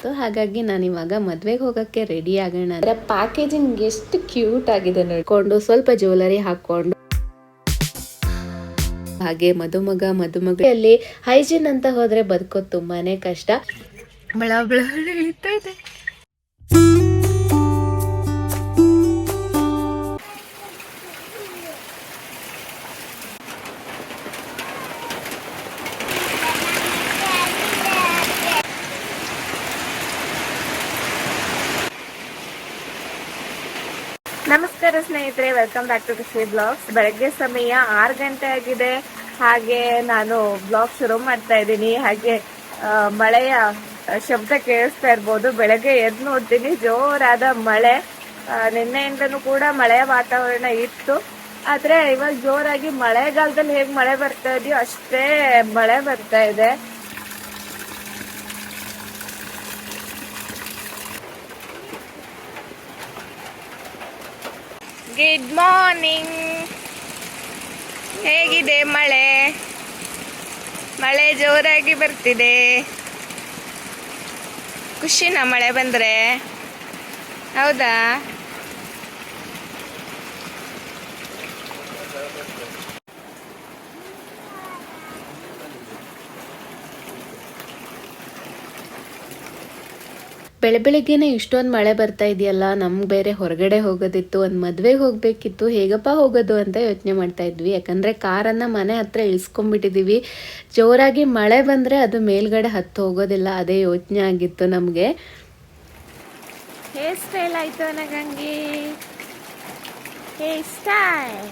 ಅನ್ನಿಸ್ತು ಹಾಗಾಗಿ ನಾನು ಇವಾಗ ಮದ್ವೆಗೆ ಹೋಗಕ್ಕೆ ರೆಡಿ ಆಗೋಣ ಅದರ ಪ್ಯಾಕೇಜಿಂಗ್ ಎಷ್ಟು ಕ್ಯೂಟ್ ಆಗಿದೆ ನೋಡ್ಕೊಂಡು ಸ್ವಲ್ಪ ಜ್ಯುವೆಲರಿ ಹಾಕೊಂಡು. ಹಾಗೆ ಮದುಮಗ ಮದುಮಗಲ್ಲಿ ಹೈಜೀನ್ ಅಂತ ಹೋದ್ರೆ ಬದುಕೋದು ತುಂಬಾನೇ ಕಷ್ಟ. ಬಳ ಬಳ ಇಳಿತಾ ಇದೆ ನಮಸ್ಕಾರ ಸ್ನೇಹಿತರೆ welcome back to Krishi blogs ಬೆಳಗ್ಗೆ ಸಮಯ ಆರು ಗಂಟೆ ಆಗಿದೆ. ಹಾಗೆ ನಾನು ಬ್ಲಾಗ್ ಶುರು ಮಾಡ್ತಾ ಇದ್ದೀನಿ. ಹಾಗೆ ಮಳೆಯ ಶಬ್ದ ಕೇಳಿಸ್ತಾ ಇರ್ಬೋದು. ಬೆಳಗ್ಗೆ ಎದ್ದು ನೋಡ್ತೀನಿ. ಜೋರಾದ ಮಳೆ. ನಿನ್ನೆಯಿಂದನೂ ಕೂಡ ಮಳೆಯ ವಾತಾವರಣ ಇತ್ತು. ಆದ್ರೆ ಇವಾಗ ಜೋರಾಗಿ ಮಳೆಗಾಲದಲ್ಲಿ ಹೇಗ್ ಮಳೆ ಬರ್ತಾ ಇದೆಯೋ ಅಷ್ಟೇ ಮಳೆ ಬರ್ತಾ ಇದೆ. ಗುಡ್ ಮಾರ್ನಿಂಗ್ ಹೇಗಿದೆ ಮಳೆ? ಮಳೆ ಜೋರಾಗಿ ಬರ್ತಿದೆ. ಖುಷಿನ ಮಳೆ ಬಂದರೆ? ಹೌದಾ? ಬೆಳೆ ಬೆಳಿಗ್ಗೆನೆ ಇಷ್ಟೊಂದು ಮಳೆ ಬರ್ತಾ ಇದೆಯಲ್ಲ, ನಮ್ಗೆ ಬೇರೆ ಹೊರಗಡೆ ಹೋಗೋದಿತ್ತು, ಒಂದು ಮದುವೆಗೆ ಹೋಗಬೇಕಿತ್ತು, ಹೇಗಪ್ಪ ಹೋಗೋದು ಅಂತ ಯೋಚನೆ ಮಾಡ್ತಾ ಇದ್ವಿ. ಯಾಕಂದರೆ ಕಾರನ್ನು ಮನೆ ಹತ್ರ ಇಳಿಸ್ಕೊಂಬಿಟ್ಟಿದ್ದೀವಿ ಜೋರಾಗಿ ಮಳೆ ಬಂದರೆ ಅದು ಮೇಲ್ಗಡೆ ಹತ್ತು ಹೋಗೋದಿಲ್ಲ, ಅದೇ ಯೋಚನೆ ಆಗಿತ್ತು ನಮಗೆ. ಹೇರ್ ಸ್ಟೈಲ್ ಆಯಿತು ನನಗಂಗೆ ಹೇರ್ ಸ್ಟೈಲ್.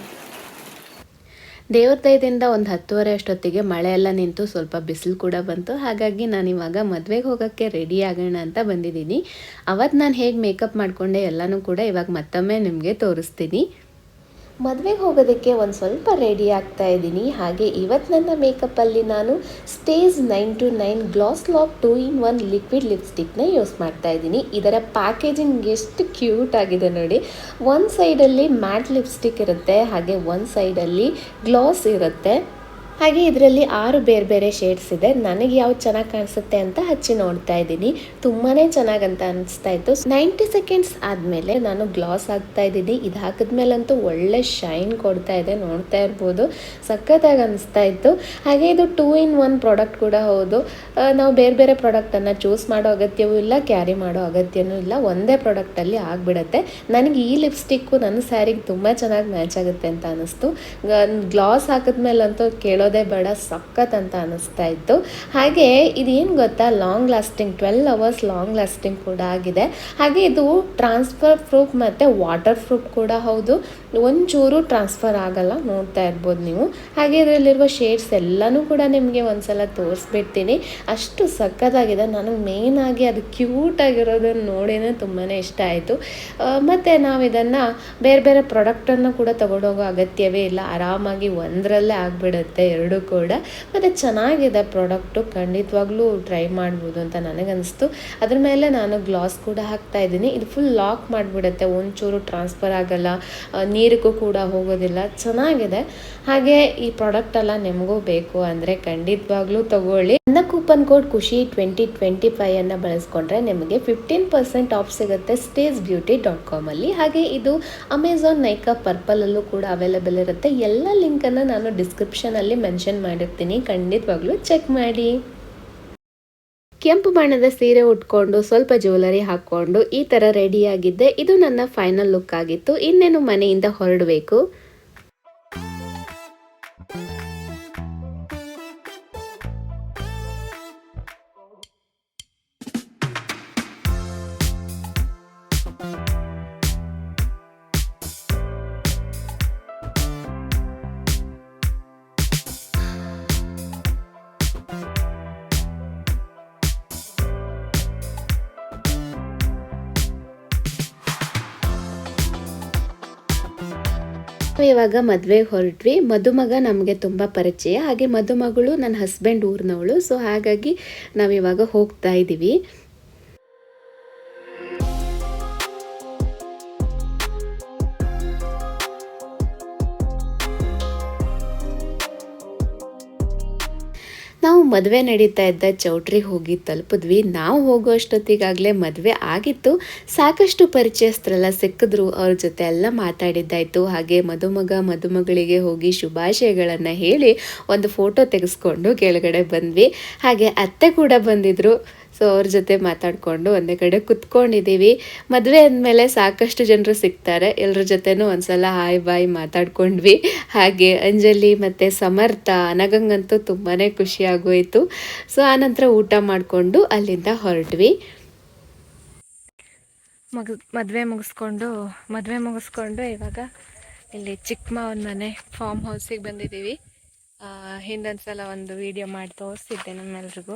ದೇವ್ರ ದಯದಿಂದ ಒಂದು ಹತ್ತುವರೆ ಅಷ್ಟೊತ್ತಿಗೆ ಮಳೆ ಎಲ್ಲ ನಿಂತು ಸ್ವಲ್ಪ ಬಿಸಿಲು ಕೂಡ ಬಂತು. ಹಾಗಾಗಿ ನಾನು ಇವಾಗ ಮದುವೆಗೆ ಹೋಗೋಕ್ಕೆ ರೆಡಿ ಆಗೋಣ ಅಂತ ಬಂದಿದ್ದೀನಿ. ಅವತ್ತು ನಾನು ಹೇಗೆ ಮೇಕಪ್ ಮಾಡಿಕೊಂಡೆ ಎಲ್ಲನೂ ಕೂಡ ಇವಾಗ ಮತ್ತೊಮ್ಮೆ ನಿಮಗೆ ತೋರಿಸ್ತೀನಿ. ಮದುವೆಗೆ ಹೋಗೋದಕ್ಕೆ ಒಂದು ಸ್ವಲ್ಪ ರೆಡಿ ಆಗ್ತಾ ಇದ್ದೀನಿ. ಹಾಗೆ ಇವತ್ತು ನನ್ನ ಮೇಕಪ್ಪಲ್ಲಿ ನಾನು stage nine to nine glass lock two in one liquid ಲಿಪ್ಸ್ಟಿಕ್ನ use ಮಾಡ್ತಾ ಇದ್ದೀನಿ. ಇದರ ಪ್ಯಾಕೇಜಿಂಗ್ ಎಷ್ಟು ಕ್ಯೂಟ್ ಆಗಿದೆ ನೋಡಿ. ಒಂದು ಸೈಡಲ್ಲಿ ಮ್ಯಾಟ್ ಲಿಪ್ಸ್ಟಿಕ್ ಇರುತ್ತೆ, ಹಾಗೆ ಒಂದು ಸೈಡಲ್ಲಿ ಗ್ಲಾಸ್ ಇರುತ್ತೆ. ಹಾಗೆ ಇದರಲ್ಲಿ ಆರು ಬೇರೆ ಬೇರೆ ಶೇಡ್ಸ್ ಇದೆ. ನನಗೆ ಯಾವ್ದು ಚೆನ್ನಾಗಿ ಕಾಣಿಸುತ್ತೆ ಅಂತ ಹಚ್ಚಿ ನೋಡ್ತಾ ಇದ್ದೀನಿ. ತುಂಬಾ ಚೆನ್ನಾಗಿ ಅಂತ ಅನಿಸ್ತಾ ಇತ್ತು. ನೈಂಟಿ ಸೆಕೆಂಡ್ಸ್ ಆದಮೇಲೆ ನಾನು ಗ್ಲಾಸ್ ಹಾಕ್ತಾ ಇದ್ದೀನಿ. ಇದು ಹಾಕಿದ್ಮೇಲಂತೂ ಒಳ್ಳೆ ಶೈನ್ ಕೊಡ್ತಾ ಇದೆ. ನೋಡ್ತಾ ಇರ್ಬೋದು. ಸಖತ್ತಾಗಿ ಅನಿಸ್ತಾ ಇತ್ತು. ಹಾಗೆ ಇದು ಟೂ ಇನ್ ಒನ್ ಪ್ರಾಡಕ್ಟ್ ಕೂಡ ಹೌದು. ನಾವು ಬೇರೆ ಬೇರೆ ಪ್ರಾಡಕ್ಟನ್ನು ಚೂಸ್ ಮಾಡೋ ಅಗತ್ಯವೂ ಇಲ್ಲ ಕ್ಯಾರಿ ಮಾಡೋ ಅಗತ್ಯನೂ ಇಲ್ಲ. ಒಂದೇ ಪ್ರಾಡಕ್ಟಲ್ಲಿ ಆಗಿಬಿಡುತ್ತೆ. ನನಗೆ ಈ ಲಿಪ್ಸ್ಟಿಕ್ಕು ನನ್ನ ಸ್ಯಾರಿಗೆ ತುಂಬ ಚೆನ್ನಾಗಿ ಮ್ಯಾಚ್ ಆಗುತ್ತೆ ಅಂತ ಅನಿಸ್ತು. ಗ್ಲಾಸ್ ಹಾಕಿದ್ಮೇಲಂತೂ ಕೇಳೋದೇ ಬೇಡ, ಸಖತ್ ಅಂತ ಅನ್ನಿಸ್ತಾ ಇತ್ತು. ಹಾಗೆ ಇದೇನು ಗೊತ್ತಾ long lasting twelve hours long lasting ಕೂಡ ಆಗಿದೆ. ಹಾಗೆ ಇದು ಟ್ರಾನ್ಸ್ಫರ್ ಪ್ರೂಫ್ ಮತ್ತು ವಾಟರ್ ಪ್ರೂಫ್ ಕೂಡ ಹೌದು. ಒಂಚೂರು ಟ್ರಾನ್ಸ್ಫರ್ ಆಗಲ್ಲ, ನೋಡ್ತಾ ಇರ್ಬೋದು ನೀವು. ಹಾಗೆ ಇದರಲ್ಲಿರುವ ಶೇಡ್ಸ್ ಎಲ್ಲನೂ ಕೂಡ ನಿಮಗೆ ಒಂದ್ಸಲ ತೋರಿಸ್ಬಿಡ್ತೀನಿ. ಅಷ್ಟು ಸಖತ್ತಾಗಿದೆ ನನಗೆ ಆಗಿ ಅದು ಕ್ಯೂಟ್ ಆಗಿರೋದನ್ನ ನೋಡಿನೇ ತುಂಬಾ ಇಷ್ಟ ಆಯಿತು. ಮತ್ತು ನಾವು ಇದನ್ನು ಬೇರೆ ಬೇರೆ ಪ್ರಾಡಕ್ಟನ್ನು ಕೂಡ ತಗೊಂಡೋಗೋ ಅಗತ್ಯವೇ ಇಲ್ಲ. ಆರಾಮಾಗಿ ಒಂದರಲ್ಲೇ ಆಗಿಬಿಡುತ್ತೆ ಎರಡೂ ಕೂಡ. ಮತ್ತು ಚೆನ್ನಾಗಿದೆ ಪ್ರಾಡಕ್ಟು. ಖಂಡಿತವಾಗ್ಲೂ ಟ್ರೈ ಮಾಡ್ಬೋದು ಅಂತ ನನಗನ್ನಿಸ್ತು. ಅದ್ರ ಮೇಲೆ ನಾನು ಗ್ಲಾಸ್ ಕೂಡ ಹಾಕ್ತಾ ಇದ್ದೀನಿ. ಇದು ಫುಲ್ ಲಾಕ್ ಮಾಡಿಬಿಡುತ್ತೆ. ಒಂಚೂರು ಟ್ರಾನ್ಸ್ಫರ್ ಆಗಲ್ಲ. ನೀರಿಗೂ ಕೂಡ ಹೋಗೋದಿಲ್ಲ. ಚೆನ್ನಾಗಿದೆ. ಹಾಗೆ ಈ ಪ್ರಾಡಕ್ಟ್ ಎಲ್ಲ ನಿಮಗೂ ಬೇಕು ಅಂದರೆ ಖಂಡಿತವಾಗ್ಲೂ ತಗೊಳ್ಳಿ. Coupon code Khushi twenty twenty five ಅನ್ನು ಬಳಸ್ಕೊಂಡ್ರೆ ನಿಮಗೆ ಫಿಫ್ಟೀನ್ ಪರ್ಸೆಂಟ್ ಆಫ್ ಸಿಗುತ್ತೆ ಸ್ಟೇಜ್ ಬ್ಯೂಟಿ ಡಾಟ್ ಕಾಮಲ್ಲಿ ಹಾಗೆ ಇದು ಅಮೆಝಾನ್ ನೈಕಾ ಪರ್ಪಲಲ್ಲೂ ಕೂಡ ಅವೈಲೇಬಲ್ ಇರುತ್ತೆ. ಎಲ್ಲ ಲಿಂಕನ್ನು ನಾನು ಡಿಸ್ಕ್ರಿಪ್ಷನಲ್ಲಿ ಮೆನ್ಷನ್ ಮಾಡಿರ್ತೀನಿ. ಖಂಡಿತವಾಗ್ಲೂ ಚೆಕ್ ಮಾಡಿ. ಕೆಂಪು ಬಣ್ಣದ ಸೀರೆ ಉಟ್ಕೊಂಡು ಸ್ವಲ್ಪ ಜ್ಯುವೆಲರಿ ಹಾಕ್ಕೊಂಡು ಈ ಥರ ರೆಡಿಯಾಗಿದ್ದೆ ಇದು ನನ್ನ ಫೈನಲ್ ಲುಕ್ ಆಗಿತ್ತು. ಇನ್ನೇನು ಮನೆಯಿಂದ ಹೊರಡಬೇಕು? ಇವಾಗ ಮದುವೆಗೆ ಹೊರಟ್ವಿ. ಮದುಮಗ ನಮಗೆ ತುಂಬ ಪರಿಚಯ. ಹಾಗೆ ಮದುಮಗಳು ನನ್ನ ಹಸ್ಬೆಂಡ್ ಊರಿನವಳು. ಸೊ ಹಾಗಾಗಿ ನಾವಿವಾಗ ಹೋಗ್ತಾ ಇದ್ದೀವಿ ನಾವು ಮದುವೆ ನಡೀತಾ ಇದ್ದ ಚೌಟ್ರಿಗೆ ಹೋಗಿ ತಲುಪಿದ್ವಿ. ನಾವು ಹೋಗೋ ಅಷ್ಟೊತ್ತಿಗಾಗಲೇ ಮದುವೆ ಆಗಿತ್ತು. ಸಾಕಷ್ಟು ಪರಿಚಯಸ್ಥರೆಲ್ಲ ಸಿಕ್ಕಿದ್ರು. ಅವ್ರ ಜೊತೆ ಎಲ್ಲ ಮಾತಾಡಿದ್ದಾಯಿತು. ಹಾಗೆ ಮದುಮಗ ಮದುಮಗಳಿಗೆ ಹೋಗಿ ಶುಭಾಶಯಗಳನ್ನು ಹೇಳಿ ಒಂದು ಫೋಟೋ ತೆಗೆಸ್ಕೊಂಡು ಕೆಳಗಡೆ ಬಂದ್ವಿ. ಹಾಗೆ ಅತ್ತೆ ಕೂಡ ಬಂದಿದ್ರು. ಸೊ ಅವ್ರ ಜೊತೆ ಮಾತಾಡಿಕೊಂಡು ಒಂದೇ ಕಡೆ ಕುತ್ಕೊಂಡಿದ್ದೀವಿ. ಮದುವೆ ಅಂದಮೇಲೆ ಸಾಕಷ್ಟು ಜನರು ಸಿಗ್ತಾರೆ. ಎಲ್ಲರ ಜೊತೆನೂ ಒಂದ್ಸಲ ಹಾಯ್, ಬಾಯ್ ಮಾತಾಡ್ಕೊಂಡ್ವಿ. ಹಾಗೆ ಅಂಜಲಿ ಮತ್ತು ಸಮರ್ಥ, ಅನಗಂಗಂತೂ ತುಂಬಾ ಖುಷಿಯಾಗೋಯಿತು ಸೊ ಆನಂತರ ಊಟ ಮಾಡಿಕೊಂಡು ಅಲ್ಲಿಂದ ಹೊರಟ್ವಿ. ಮಗ ಮದುವೆ ಮುಗಿಸ್ಕೊಂಡು ಮದುವೆ ಮುಗಿಸ್ಕೊಂಡು ಇವಾಗ ಇಲ್ಲಿ ಚಿಕ್ಕಮ್ಮ ಮಾವನ ಮನೆ ಫಾರ್ಮ್ ಹೌಸಿಗೆ ಬಂದಿದ್ದೀವಿ. ಹಿಂದೊಂದು ಸಲ ಒಂದು ವಿಡಿಯೋ ಮಾಡಿ ತೋರಿಸಿದ್ದೆ ನಮ್ಮೆಲ್ರಿಗೂ.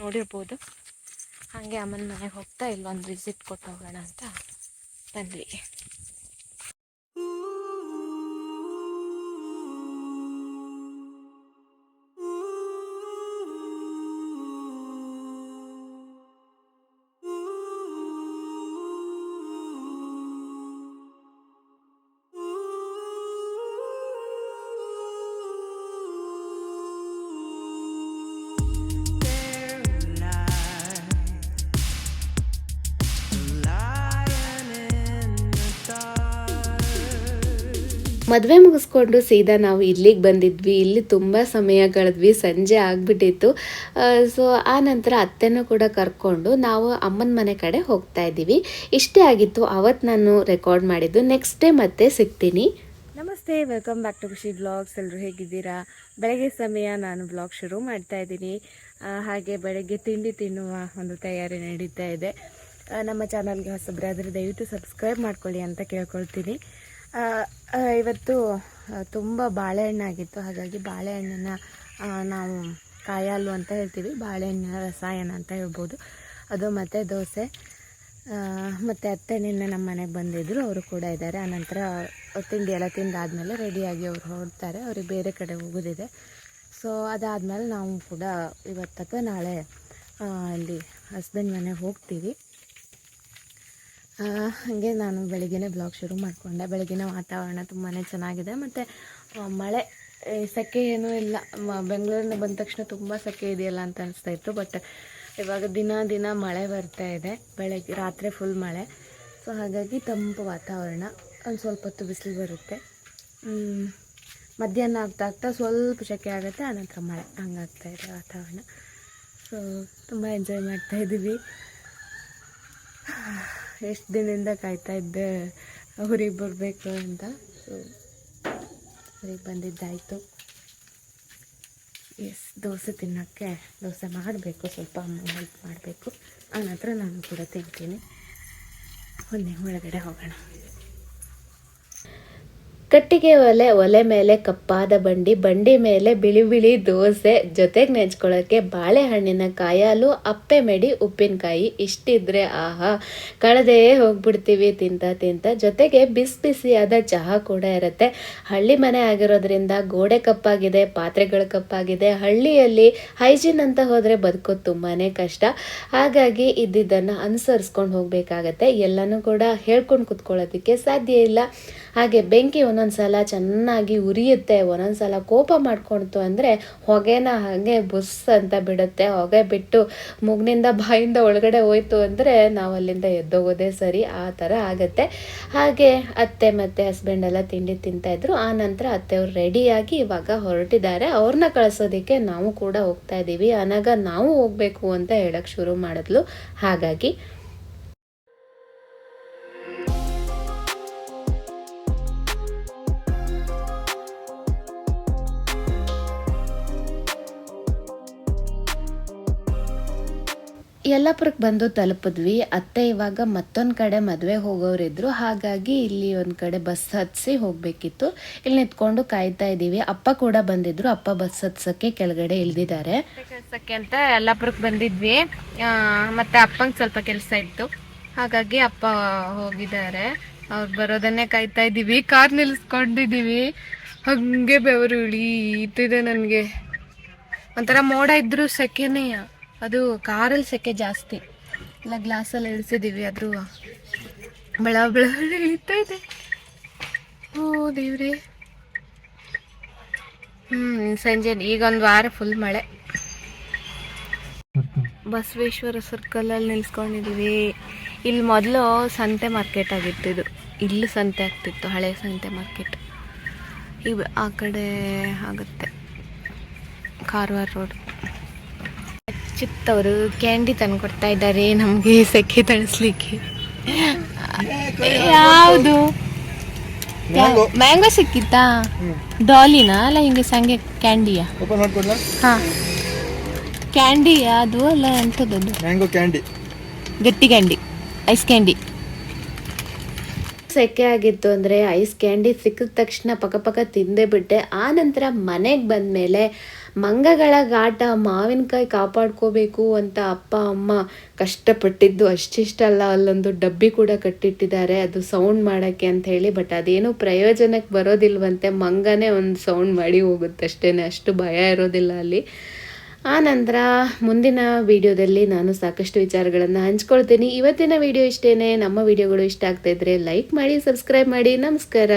ನೋಡಿರ್ಬೋದು. ಹಾಗೆ ಅಮ್ಮನ ಮನೆಗೆ ಹೋಗ್ತಾ ಇಲ್ಲೊಂದು ವಿಸಿಟ್ ಕೊಟ್ಟು ಹೋಗೋಣ ಅಂತ ಬಂದ್ವಿ. ಮದುವೆ ಮುಗಿಸ್ಕೊಂಡು ಸೀದಾ ನಾವು ಇಲ್ಲಿಗೆ ಬಂದಿದ್ವಿ. ಇಲ್ಲಿ ತುಂಬ ಸಮಯ ಕಳೆದ್ವಿ. ಸಂಜೆ ಆಗಿಬಿಟ್ಟಿತ್ತು. ಸೊ ಆ ನಂತರ ಅತ್ತೆನೂ ಕೂಡ ಕರ್ಕೊಂಡು ನಾವು ಅಮ್ಮನ ಮನೆ ಕಡೆ ಹೋಗ್ತಾ ಇದ್ದೀವಿ. ಇಷ್ಟೇ ಆಗಿತ್ತು. ಅವತ್ತು ನಾನು ರೆಕಾರ್ಡ್ ಮಾಡಿದ್ದು. ನೆಕ್ಸ್ಟ್ ಡೇ ಮತ್ತೆ ಸಿಗ್ತೀನಿ. ನಮಸ್ತೆ. Welcome back to Khushi blogs ಎಲ್ಲರೂ ಹೇಗಿದ್ದೀರಾ? ಬೆಳಗ್ಗೆ ಸಮಯ ನಾನು ಬ್ಲಾಗ್ ಶುರು ಮಾಡ್ತಾ ಇದ್ದೀನಿ. ಹಾಗೆ ಬೆಳಗ್ಗೆ ತಿಂಡಿ ತಿನ್ನುವ ಒಂದು ತಯಾರಿ ನಡೀತಾ ಇದೆ. ನಮ್ಮ ಚಾನಲ್ಗೆ ಹೊಸಬ್ರಾದರೆ ದಯವಿಟ್ಟು ಸಬ್ಸ್ಕ್ರೈಬ್ ಮಾಡ್ಕೊಳ್ಳಿ ಅಂತ ಕೇಳ್ಕೊಳ್ತೀನಿ. ಇವತ್ತು ತುಂಬ ಬಾಳೆಹಣ್ಣಾಗಿತ್ತು. ಹಾಗಾಗಿ ಬಾಳೆಹಣ್ಣನ್ನು ನಾವು ಕಾಯಾಲು ಅಂತ ಹೇಳ್ತೀವಿ. ಬಾಳೆಹಣ್ಣಿನ ರಸಾಯನ ಅಂತ ಹೇಳ್ಬೋದು. ಅದು ಮತ್ತು ದೋಸೆ ಮತ್ತು ಅತ್ತೆ ನಿನ್ನೆ ನಮ್ಮ ಮನೆಗೆ ಬಂದಿದ್ದರು ಅವರು ಕೂಡ ಇದ್ದಾರೆ. ಆನಂತರ ತಿಂಡಿ ಎಲ್ಲ ತಿಂದಾದಮೇಲೆ ರೆಡಿಯಾಗಿ ಅವರು ಹೊರಡ್ತಾರೆ. ಅವ್ರಿಗೆ ಬೇರೆ ಕಡೆ ಹೋಗೋದಿದೆ. ಸೊ ಅದಾದಮೇಲೆ ನಾವು ಕೂಡ ಇವತ್ತು ನಾಳೆ ಅಲ್ಲಿ ಹಸ್ಬೆಂಡ್ ಮನೆಗೆ ಹೋಗ್ತೀವಿ. ಹಾಗೆ ನಾನು ಬೆಳಗ್ಗೆ ಬ್ಲಾಗ್ ಶುರು ಮಾಡಿಕೊಂಡೆ. ಬೆಳಗಿನ ವಾತಾವರಣ ತುಂಬಾ ಚೆನ್ನಾಗಿದೆ. ಮತ್ತು ಮಳೆ ಸೆಕೆ ಏನೂ ಇಲ್ಲ. ಬೆಂಗಳೂರಿನ ಬಂದ ತಕ್ಷಣ ತುಂಬ ಸೆಕೆ ಇದೆಯಲ್ಲ ಅಂತ ಅನಿಸ್ತಾ ಇತ್ತು. ಬಟ್ ಇವಾಗ ದಿನ ದಿನ ಮಳೆ ಬರ್ತಾ ಇದೆ. ಬೆಳಗ್ಗೆ, ರಾತ್ರಿ ಫುಲ್ ಮಳೆ. ಸೊ ಹಾಗಾಗಿ ತಂಪು ವಾತಾವರಣ. ಒಂದು ಸ್ವಲ್ಪ ಹೊತ್ತು ಬಿಸಿಲು ಬರುತ್ತೆ. ಮಧ್ಯಾಹ್ನ ಆಗ್ತಾ ಆಗ್ತಾ ಸ್ವಲ್ಪ ಸೆಕೆ ಆಗುತ್ತೆ. ಆನಂತರ ಮಳೆ. ಹಂಗಾಗ್ತಾ ಇದೆ ವಾತಾವರಣ. ಸೊ ತುಂಬ ಎಂಜಾಯ್ ಮಾಡ್ತಾ ಇದ್ದೀವಿ ಎಷ್ಟು ದಿನದಿಂದ ಕಾಯ್ತಾ ಇದ್ದೆ ಅವ್ರಿಗೆ ಬರಬೇಕು ಅಂತ. ಸೊ ಬಂದಿದ್ದಾಯಿತು. ಎಸ್ ದೋಸೆ ತಿನ್ನೋಕ್ಕೆ ದೋಸೆ ಮಾಡಬೇಕು, ಸ್ವಲ್ಪ ಹೆಲ್ಪ್ ಮಾಡಬೇಕು. ಆನಂತರ ನಾನು ಕೂಡ ತಿಂತೀನಿ. ಒಂದೇ ಒಳಗಡೆ ಹೋಗೋಣ. ಕಟ್ಟಿಗೆ ಒಲೆ ಒಲೆ ಮೇಲೆ ಕಪ್ಪಾದ ಬಂಡಿ ಬಂಡಿ ಮೇಲೆ ಬಿಳಿ ಬಿಳಿ ದೋಸೆ ಜೊತೆಗೆ ನೆಂಚ್ಕೊಳ್ಳೋಕ್ಕೆ ಬಾಳೆಹಣ್ಣಿನ ಕಾಯಾಲು, ಅಪ್ಪೆ ಮೆಡಿ, ಉಪ್ಪಿನಕಾಯಿ ಇಷ್ಟಿದ್ರೆ ಆಹಾ, ಕಳೆದೇ ಹೋಗ್ಬಿಡ್ತೀವಿ ತಿಂತ ತಿಂತ. ಜೊತೆಗೆ ಬಿಸಿ ಬಿಸಿಯಾದ ಚಹಾ ಕೂಡ ಇರುತ್ತೆ. ಹಳ್ಳಿ ಮನೆ ಆಗಿರೋದ್ರಿಂದ ಗೋಡೆ ಕಪ್ಪಾಗಿದೆ, ಪಾತ್ರೆಗಳು ಕಪ್ಪಾಗಿದೆ. ಹಳ್ಳಿಯಲ್ಲಿ ಹೈಜೀನ್ ಅಂತ ಹೋದರೆ ಬದುಕೋದು ತುಂಬಾ ಕಷ್ಟ. ಹಾಗಾಗಿ ಇದ್ದಿದ್ದನ್ನು ಅನುಸರಿಸ್ಕೊಂಡು ಹೋಗಬೇಕಾಗತ್ತೆ. ಎಲ್ಲನೂ ಕೂಡ ಹೇಳ್ಕೊಂಡು ಕುತ್ಕೊಳ್ಳೋದಕ್ಕೆ ಸಾಧ್ಯ ಇಲ್ಲ. ಹಾಗೆ ಬೆಂಕಿ ಒಂದೊಂದು ಸಲ ಚೆನ್ನಾಗಿ ಉರಿಯುತ್ತೆ ಒಂದೊಂದು ಸಲ ಕೋಪ ಮಾಡ್ಕೊಳ್ತು ಅಂದರೆ ಹೊಗೆನ ಹಾಗೆ ಬುಸ್ ಅಂತ ಬಿಡುತ್ತೆ. ಹೊಗೆ ಬಿಟ್ಟು ಮುಗ್ನಿಂದ ಬಾಯಿಂದ ಒಳಗಡೆ ಹೋಯ್ತು ಅಂದರೆ ನಾವು ಅಲ್ಲಿಂದ ಎದ್ದೋಗೋದೇ ಸರಿ, ಆ ಥರ ಆಗುತ್ತೆ. ಹಾಗೆ ಅತ್ತೆ ಮತ್ತು ಹಸ್ಬೆಂಡ್ ಎಲ್ಲ ತಿಂಡಿ ತಿಂತಾಯಿದ್ರು ಆ ನಂತರ ಅತ್ತೆಯವ್ರು ರೆಡಿಯಾಗಿ ಇವಾಗ ಹೊರಟಿದ್ದಾರೆ. ಅವ್ರನ್ನ ಕಳಿಸೋದಕ್ಕೆ ನಾವು ಕೂಡ ಹೋಗ್ತಾ ಇದ್ದೀವಿ ಅನಾಗ ನಾವು ಹೋಗಬೇಕು ಅಂತ ಹೇಳಕ್ಕೆ ಶುರು ಮಾಡಿದ್ಲು. ಹಾಗಾಗಿ ಯಲ್ಲಾಪುರಕ್ಕೆ ಬಂದು ತಲುಪಿದ್ವಿ. ಅತ್ತೆ ಇವಾಗ ಮತ್ತೊಂದು ಕಡೆ ಮದುವೆ ಹೋಗೋರಿದ್ರು. ಹಾಗಾಗಿ ಇಲ್ಲಿ ಒಂದು ಕಡೆ ಬಸ್ ಹತ್ತಿಸಿ ಹೋಗಬೇಕಿತ್ತು. ಇಲ್ಲಿ ನಿಂತ್ಕೊಂಡು ಕಾಯ್ತಾ ಇದ್ದೀವಿ. ಅಪ್ಪ ಕೂಡ ಬಂದಿದ್ರು. ಅಪ್ಪ ಬಸ್ ಹತ್ಸಕ್ಕೆ ಕೆಳಗಡೆ ಇಳಿದಿದ್ದಾರೆ. ಕೆಲಸಕ್ಕೆ ಅಂತ ಯಲ್ಲಾಪುರಕ್ಕೆ ಬಂದಿದ್ವಿ. ಮತ್ತು ಅಪ್ಪಂಗೆ ಸ್ವಲ್ಪ ಕೆಲಸ ಇತ್ತು. ಹಾಗಾಗಿ ಅಪ್ಪ ಹೋಗಿದ್ದಾರೆ. ಅವ್ರು ಬರೋದನ್ನೇ ಕಾಯ್ತಾ ಇದ್ದೀವಿ. ಕಾರ್ ನಿಲ್ಲಿಸ್ಕೊಂಡಿದ್ದೀವಿ ಹಂಗೆ ಬೆವರು ಇಳೀತಿದೆ ನನಗೆ. ಒಂಥರ ಮೋಡ ಇದ್ರು ಸೆಕೆನೇ ಅದು ಕಾರಲ್ಲಿ ಸೆಕೆ ಜಾಸ್ತಿ. ಇಲ್ಲ, ಗ್ಲಾಸಲ್ಲಿ ಇಳಿಸಿದ್ದೀವಿ ಅದು ಬೆಳ ಬೆಳ ಇಳಿತಾ ಇದೆ. ಓ, ದೇವ್ರಿ. ಹ್ಞೂ ಸಂಜೆ ಈಗ ಒಂದು ವಾರ ಫುಲ್ ಮಳೆ. ಬಸವೇಶ್ವರ ಸರ್ಕಲಲ್ಲಿ ನಿಲ್ಸ್ಕೊಂಡಿದ್ದೀವಿ ಇಲ್ಲಿ ಮೊದಲು ಸಂತೆ ಮಾರ್ಕೆಟ್ ಆಗಿತ್ತು ಇದು. ಇಲ್ಲಿ ಸಂತೆ ಆಗ್ತಿತ್ತು, ಹಳೆ ಸಂತೆ ಮಾರ್ಕೆಟ್ ಇವ್ ಆ ಕಡೆ ಆಗುತ್ತೆ. ಕಾರವಾರ ರೋಡ್ ಚಿತ್ತವರು ಕ್ಯಾಂಡಿ ತಂದು ಕೊಡ್ತಾ ಇದ್ದಾರೆ ನಮಗೆ ಸೆಕೆ ತಣಿಸ್ಲಿಕ್ಕೆ. ಯಾವುದು? Mango mango ಸಿಕ್ಕಿತ್ತಾ? ಡಾಲಿನಾ ಅಲ್ಲ ಹಿಂಗೆ ಸಂಗೆ ಕ್ಯಾಂಡಿಯಾ? ಹಾಂ. ಕ್ಯಾಂಡಿ ಅದು ಅಲ್ಲ ಎಂಥದ್ದು ಮ್ಯಾಂಗೋ ಕ್ಯಾಂಡಿ ಗಟ್ಟಿ ಕ್ಯಾಂಡಿ ಐಸ್ ಕ್ಯಾಂಡಿ. ಸೆಕೆ ಆಗಿತ್ತು ಅಂದರೆ ಐಸ್ ಕ್ಯಾಂಡಿ ಸಿಕ್ಕಿದ ತಕ್ಷಣ ಪಕ್ಕ ಪಕ್ಕ ತಿಂದೇ ಬಿಟ್ಟೆ. ಆ ನಂತರ ಮನೆಗೆ ಬಂದಮೇಲೆ ಮಂಗಗಳ ಗಾಟ ಮಾವಿನಕಾಯಿ ಕಾಪಾಡ್ಕೋಬೇಕು ಅಂತ ಅಪ್ಪ, ಅಮ್ಮ ಕಷ್ಟಪಟ್ಟಿದ್ದು ಅಷ್ಟಿಷ್ಟಲ್ಲ ಅಲ್ಲೊಂದು ಡಬ್ಬಿ ಕೂಡ ಕಟ್ಟಿಟ್ಟಿದ್ದಾರೆ. ಅದು ಸೌಂಡ್ ಮಾಡೋಕ್ಕೆ ಅಂತ ಹೇಳಿ ಬಟ್ ಅದೇನು ಪ್ರಯೋಜನಕ್ಕೆ ಬರೋದಿಲ್ವಂತೆ. ಮಂಗನೇ ಒಂದು ಸೌಂಡ್ ಮಾಡಿ ಹೋಗುತ್ತೆ ಅಷ್ಟೇ ಅಷ್ಟು ಭಯ ಇರೋದಿಲ್ಲ ಅಲ್ಲಿ. ಆ ನಂತರ ಮುಂದಿನ ವಿಡಿಯೋದಲ್ಲಿ ನಾನು ಸಾಕಷ್ಟು ವಿಚಾರಗಳನ್ನು ಹಂಚ್ಕೊಳ್ತೀನಿ. ಇವತ್ತಿನ ವಿಡಿಯೋ ಇಷ್ಟೇ ನಮ್ಮ ವಿಡಿಯೋಗಳು ಇಷ್ಟ ಆಗ್ತಾ ಇದ್ರೆ ಲೈಕ್ ಮಾಡಿ ಸಬ್ಸ್ಕ್ರೈಬ್ ಮಾಡಿ. ನಮಸ್ಕಾರ.